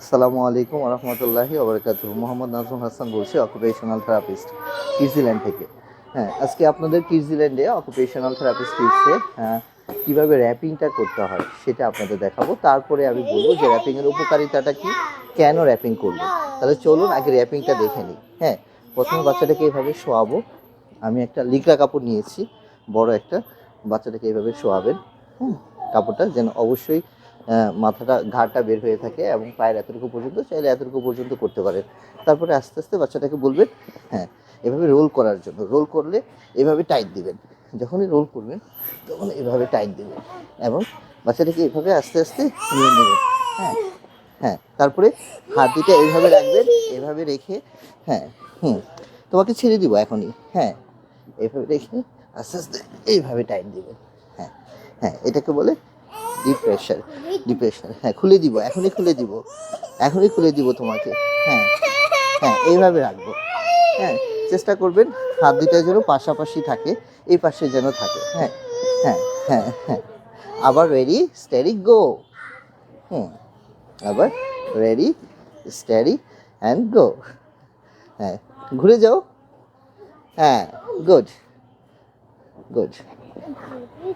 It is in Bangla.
আসসালামু আলাইকুম রহমতুল্লাহি ওবরাকাতু মোহাম্মদ নাজমুল হাসান বলছি অকুপেশনাল থেরাপিস্ট কিউজিল্যান্ড থেকে। হ্যাঁ আজকে আপনাদের কিউজিল্যান্ডে অকুপেশনাল থেরাপিস্ট টিপসে কীভাবে র্যাপিংটা করতে হয় সেটা আপনাদের দেখাবো। তারপরে আমি বলব যে র্যাপিংয়ের উপকারিতাটা কি, কেন র্যাপিং করব? তাহলে চলুন আগে র্যাপিংটা দেখে নিই। হ্যাঁ প্রথমে বাচ্চাটাকে এইভাবে শোয়াবো। আমি একটা লিকড়া কাপড় নিয়েছি, বড় একটা। বাচ্চাটাকে এইভাবে শোয়াবেন, হুম, কাপড়টা যেন অবশ্যই মাথাটা, ঘাড়টা বের হয়ে থাকে এবং পায়ের এতটুকু পর্যন্ত, চাইলে এতটুকু পর্যন্ত করতে পারেন। তারপরে আস্তে আস্তে বাচ্চাটাকে বলবেন হ্যাঁ এভাবে রোল করার জন্য। রোল করলে এভাবে টাইট দিবেন। যখনই রোল করবেন, তখন এভাবে টাইট দিবেন এবং বাচ্চাটাকে এভাবে আস্তে আস্তে নিয়ে নেবেন। হ্যাঁ হ্যাঁ তারপরে হাত দুটা এইভাবে রাখবেন, এভাবে রেখে হ্যাঁ হুম, তোমাকে ছেড়ে দিব এখনই। হ্যাঁ এভাবে রেখে আস্তে আস্তে এইভাবে টাইট দিবেন। হ্যাঁ হ্যাঁ এটাকে বলে ডিপ প্রেশার ডিপ্রেশন হ্যাঁ খুলে দিব, এখনই খুলে দিব, এখনই খুলে দিব তোমাকে। হ্যাঁ হ্যাঁ এইভাবে রাখব। হ্যাঁ চেষ্টা করবেন হাত দুটা যেন পাশাপাশি থাকে, এই পাশে যেন থাকে। হ্যাঁ হ্যাঁ হ্যাঁ হ্যাঁ আবার রেডি স্টেডি গো হুম, আবার রেডি স্টেডি অ্যান্ড গো হ্যাঁ ঘুরে যাও। হ্যাঁ গুড গুড